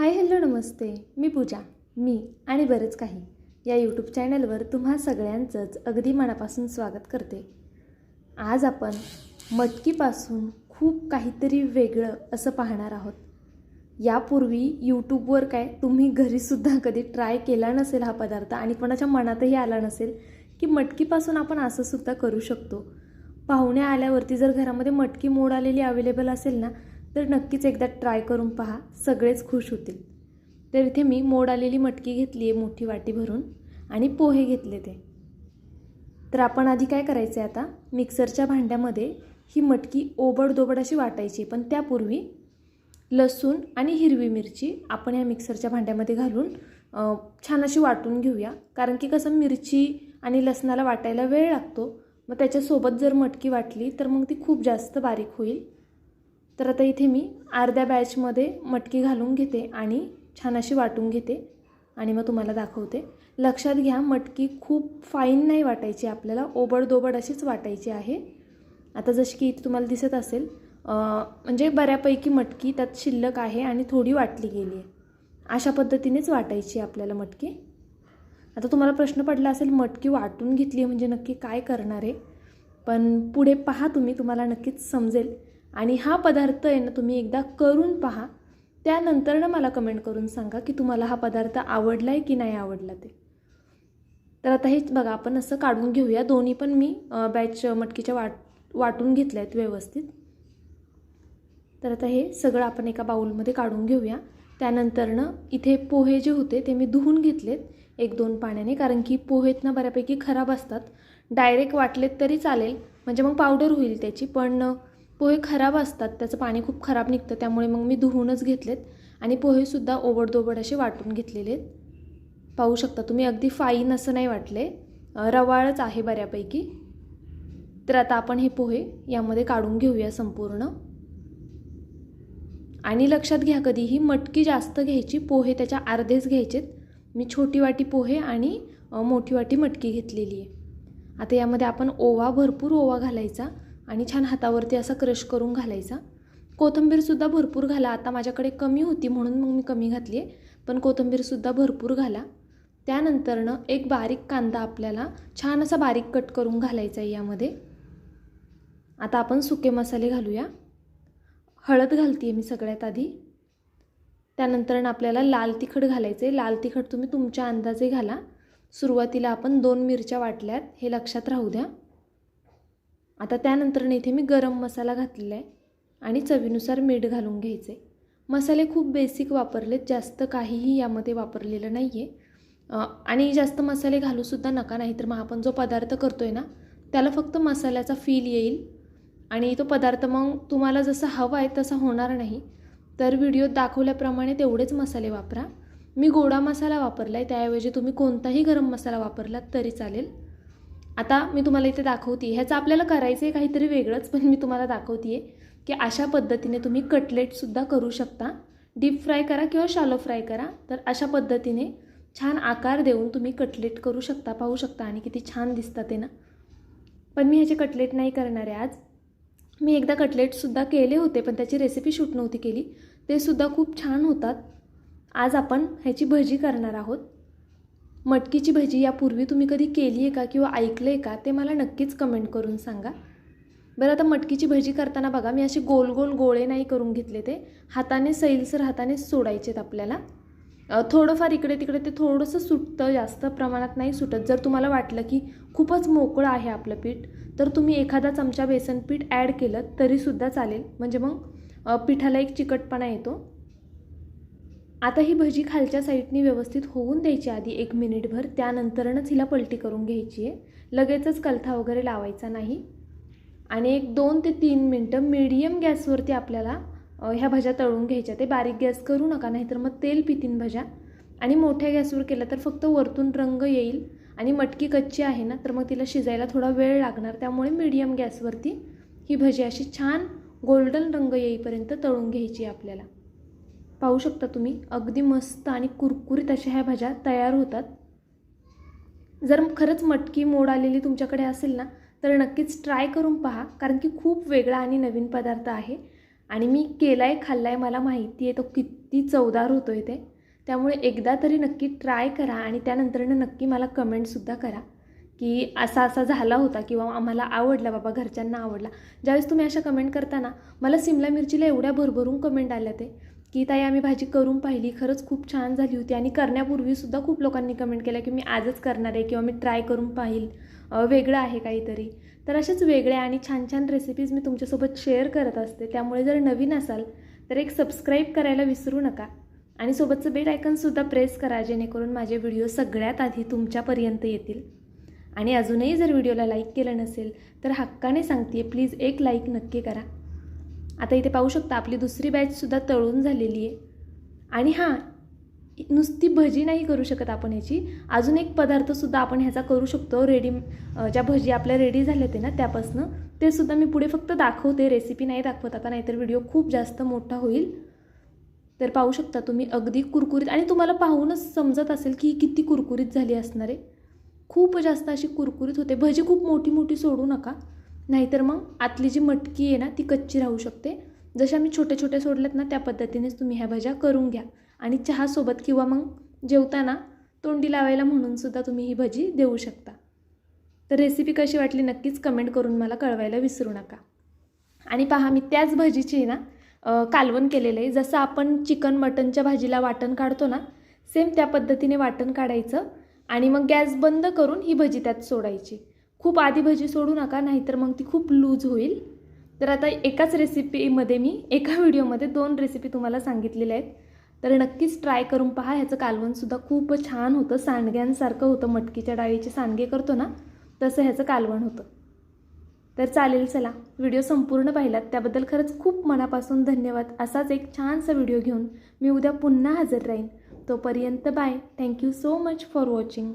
Hi hello नमस्ते. मी पूजा मी आणि बरंच काही. या यूट्यूब चॅनलवर तुम्हा सगळ्यांचंच अगदी मनापासून स्वागत करते. आज आपण मटकीपासून खूप काहीतरी वेगळं असं पाहणार आहोत. यापूर्वी यूट्यूबवर काय तुम्ही घरीसुद्धा कधी ट्राय केला नसेल हा पदार्थ आणि कोणाच्या मनातही आला नसेल की मटकीपासून आपण असं सुद्धा करू शकतो. पाहुणे आल्यावरती जर घरामध्ये मटकी मोड आलेली अवेलेबल असेल ना तर नक्कीच एकदा ट्राय करून पहा सगळेच खुश होतील. तर इथे मी मोड आलेली मटकी घेतली आहे मोठी वाटी भरून आणि पोहे घेतले ते. तर आपण आधी काय करायचं आहे आता? मिक्सरच्या भांड्यामध्ये ही मटकी ओबडदोबड अशी वाटायची पण त्यापूर्वी लसूण आणि हिरवी मिरची आपण या मिक्सरच्या भांड्यामध्ये घालून छान अशी वाटून घेऊया. कारण की कसं मिरची आणि लसणाला वाटायला वेळ लागतो. मग त्याच्यासोबत जर मटकी वाटली तर मग ती खूप जास्त बारीक होईल. तर आता इथे मी अर्ध्या बॅचमध्ये मटकी घालून घेते आणि छान अशी वाटून घेते. आणि मग तुम्हाला दाखवते. लक्षात घ्या मटकी खूप फाईन नाही वाटायची. आपल्याला ओबडदोबड अशीच वाटायची आहे. आता जशी की इथे तुम्हाला दिसत असेल म्हणजे बऱ्यापैकी मटकी त्यात शिल्लक आहे आणि थोडी वाटली गेली आहे. अशा पद्धतीनेच वाटायची आपल्याला मटकी. आता तुम्हाला प्रश्न पडला असेल मटकी वाटून घेतली म्हणजे नक्की काय करणार आहे? पण पुढे पहा तुम्ही तुम्हाला नक्कीच समजेल. आणि हा पदार्थ आहे ना तुम्ही एकदा करून पहा. त्यानंतर ना मला कमेंट करून सांगा की तुम्हाला हा पदार्थ आवडला आहे की नाही आवडला ते. तर आता हेच बघा आपण असं काढून घेऊया. दोन्ही पण मी बॅच मटकीच्या वाट वाटून घेतल्या आहेत व्यवस्थित. तर आता हे सगळं आपण एका बाऊलमध्ये काढून घेऊया. त्यानंतरनं इथे पोहे जे होते ते मी धुवून घेतलेत एक दोन पाण्याने कारण की पोहेत ना बऱ्यापैकी खराब असतात. डायरेक्ट वाटलेत तरी चालेल. म्हणजे मग पावडर होईल त्याची पण पोहे खराब असतात त्याचं पाणी खूप खराब निघतं त्यामुळे मग मी धुवूनच घेतलेत. आणि पोहेसुद्धा ओबडधोबड असे वाटून घेतलेले आहेत. पाहू शकता तुम्ही अगदी फाईन असं नाही वाटले. रवाळच आहे बऱ्यापैकी. तर आता आपण हे पोहे यामध्ये काढून घेऊया संपूर्ण. आणि लक्षात घ्या कधीही मटकी जास्त घ्यायची पोहे त्याच्या अर्धेच घ्यायचेत. मी छोटी वाटी पोहे आणि मोठी वाटी मटकी घेतलेली आहे. आता यामध्ये आपण ओवा भरपूर ओवा घालायचा. आणि छान हातावरती असा क्रश करून घालायचा. कोथिंबीरसुद्धा भरपूर घाला. आता माझ्याकडे कमी होती म्हणून मग मी कमी घातली आहे. पण कोथिंबीरसुद्धा भरपूर घाला. त्यानंतरनं एक बारीक कांदा आपल्याला छान असा बारीक कट करून घालायचा आहे यामध्ये. आता आपण सुके मसाले घालूया. हळद घालते आहे मी सगळ्यात आधी. त्यानंतर आपल्याला लाल तिखट घालायचं आहे लाल तिखट तुम्ही तुमच्या अंदाजे घाला. सुरुवातीला आपण दोन मिरच्या वाटल्यात. हे लक्षात राहू द्या. आता त्यानंतर इथे मी गरम मसाला घातलेला आहे आणि चवीनुसार मीठ घालून घ्यायचे मसाले खूप बेसिक वापरलेत जास्त काहीही यामध्ये वापरलेलं नाही आहे आणि जास्त मसाले घालूसुद्धा नका नाही तर मग आपण जो पदार्थ करतो आहे ना त्याला फक्त मसाल्याचा फील येईल. आणि तो पदार्थ मग तुम्हाला जसा हवा आहे तसा होणार नाही. तर व्हिडिओत दाखवल्याप्रमाणे तेवढेच मसाले वापरा. मी गोडा मसाला वापरला आहे त्याऐवजी तुम्ही कोणताही गरम मसाला वापरलात तरी चालेल. आता मी तुम्हाला इथे दाखवते. ह्याचं आपल्याला करायचं आहे काहीतरी वेगळंच पण मी तुम्हाला दाखवते आहे की अशा पद्धतीने तुम्ही कटलेटसुद्धा करू शकता. डीप फ्राय करा किंवा शालो फ्राय करा तर अशा पद्धतीने छान आकार देऊन तुम्ही कटलेट करू शकता पाहू शकता आणि किती छान दिसतात ते ना. पण मी ह्याचे कटलेट नाही करणार आहे आज. मी एकदा कटलेटसुद्धा केले होते पण त्याची रेसिपी शूट नव्हती केली. ते सुद्धा खूप छान होतात. आज आपण ह्याची भजी करणार आहोत. मटकीची भजी यापूर्वी तुम्ही कधी केली आहे का किंवा ऐकलं आहे का? ते मला नक्कीच कमेंट करून सांगा. बरं आता मटकीची भजी करताना बघा मी असे गोल गोल गोळे नाही करून घेतले ते. हाताने सैलसर हाताने सोडायचेत आपल्याला. थोडंफार इकडे तिकडे ते थोडंसं सुटतं जास्त प्रमाणात नाही सुटत. जर तुम्हाला वाटलं की खूपच मोकळं आहे आपलं पीठ तर तुम्ही एखादा चमचा बेसन पीठ ॲड केलं तरीसुद्धा चालेल. म्हणजे मग पिठाला एक चिकटपणा येतो. आता ही भजी खालच्या साईडनी व्यवस्थित होऊन द्यायची आधी एक मिनिटभर त्यानंतरनच हिला पलटी करून घ्यायची आहे. लगेचच कलथा वगैरे लावायचा नाही. आणि एक दोन ते तीन मिनटं मीडियम गॅसवरती आपल्याला ह्या भज्या तळून घ्यायच्या. ते बारीक गॅस करू नका नाहीतर मग तेल पितीन भज्या. आणि मोठ्या गॅसवर केलं तर फक्त वरतून रंग येईल आणि मटकी कच्ची आहे ना तर मग तिला शिजायला थोडा वेळ लागणार. त्यामुळे मीडियम गॅसवरती ही भजी अशी छान गोल्डन रंग येईपर्यंत तळून घ्यायची आहे आपल्याला. पाहू शकता तुम्ही. अगदी मस्त आणि कुरकुरीत अशा ह्या भाज्या तयार होतात. जर खरंच मटकी मोड आलेली तुमच्याकडे असेल ना तर नक्कीच ट्राय करून पहा कारण की खूप वेगळा आणि नवीन पदार्थ आहे. आणि मी केला आहे खाल्ला आहे मला माहिती आहे तो किती चवदार होतो आहे ते. त्यामुळे एकदा तरी नक्की ट्राय करा आणि त्यानंतरनं नक्की मला कमेंटसुद्धा करा की असा असा झाला होता किंवा आम्हाला आवडला बाबा घरच्यांना आवडला. ज्यावेळेस तुम्ही अशा कमेंट करता ना मला सिमला मिरचीला एवढ्या भरभरून कमेंट आल्या ते. की ताई आम्ही भाजी करून पाहिली खरंच खूप छान झाली होती. आणि करण्यापूर्वीसुद्धा खूप लोकांनी कमेंट केल्या की मी आजच करणार आहे किंवा मी ट्राय करून पाहिल. वेगळं आहे काहीतरी. तर अशाच वेगळ्या आणि छान छान रेसिपीज मी तुमच्यासोबत शेअर करत असते. त्यामुळे जर नवीन असाल तर एक सबस्क्राईब करायला विसरू नका. आणि सोबतचं बेल आयकनसुद्धा प्रेस करा जेणेकरून माझे व्हिडिओ सगळ्यात आधी तुमच्यापर्यंत येतील. आणि अजूनही जर व्हिडिओला लाईक केलं नसेल तर हक्काने सांगते प्लीज एक लाईक नक्की करा. आता इथे पाहू शकता आपली दुसरी बॅचसुद्धा तळून झालेली आहे. आणि हां नुसती भजी नाही करू शकत आपण ह्याची अजून एक पदार्थसुद्धा आपण ह्याचा करू शकतो रेडी ज्या भजी आपल्या रेडी झाल्या ते ना त्यापासनं. ते सुद्धा मी पुढे फक्त दाखवते रेसिपी नाही दाखवत आता नाहीतर व्हिडिओ खूप जास्त मोठा होईल. तर पाहू शकता तुम्ही अगदी कुरकुरीत. आणि तुम्हाला पाहूनच समजत असेल की ही किती कुरकुरीत झाली असणार आहे. खूप जास्त अशी कुरकुरीत होते. भजी खूप मोठी मोठी सोडू नका. नाहीतर मग आतली जी मटकी आहे ना ती कच्ची राहू शकते. जशा मी छोटे छोटे सोडल्यात ना त्या पद्धतीनेच तुम्ही ह्या भाज्या करून घ्या. आणि चहासोबत किंवा मग जेवताना तोंडी लावायला म्हणूनसुद्धा तुम्ही ही भजी देऊ शकता. तर रेसिपी कशी वाटली नक्कीच कमेंट करून मला कळवायला विसरू नका. आणि पहा मी त्याच भजीची ना कालवण केलेलं आहे. जसं आपण चिकन मटनच्या भाजीला वाटण काढतो ना सेम त्या पद्धतीने वाटण काढायचं. आणि मग गॅस बंद करून ही भजी त्यात सोडायची. खूप आधी भजी सोडू नका नाहीतर मग ती खूप लूज होईल. तर आता एकाच रेसिपीमध्ये मी एका व्हिडिओमध्ये दोन रेसिपी तुम्हाला सांगितलेल्या आहेत. तर नक्कीच ट्राय करून पहा ह्याचं कालवणसुद्धा खूप छान होतं. सांडग्यांसारखं होतं मटकीच्या डाळीचे सांडगे करतो ना तसं ह्याचं कालवण होतं. तर चालेल चला व्हिडिओ संपूर्ण पाहिलात. त्याबद्दल खरंच खूप मनापासून धन्यवाद. असाच एक छानसा व्हिडिओ घेऊन मी उद्या पुन्हा हजर राहीन. तोपर्यंत bye thank you so much for watching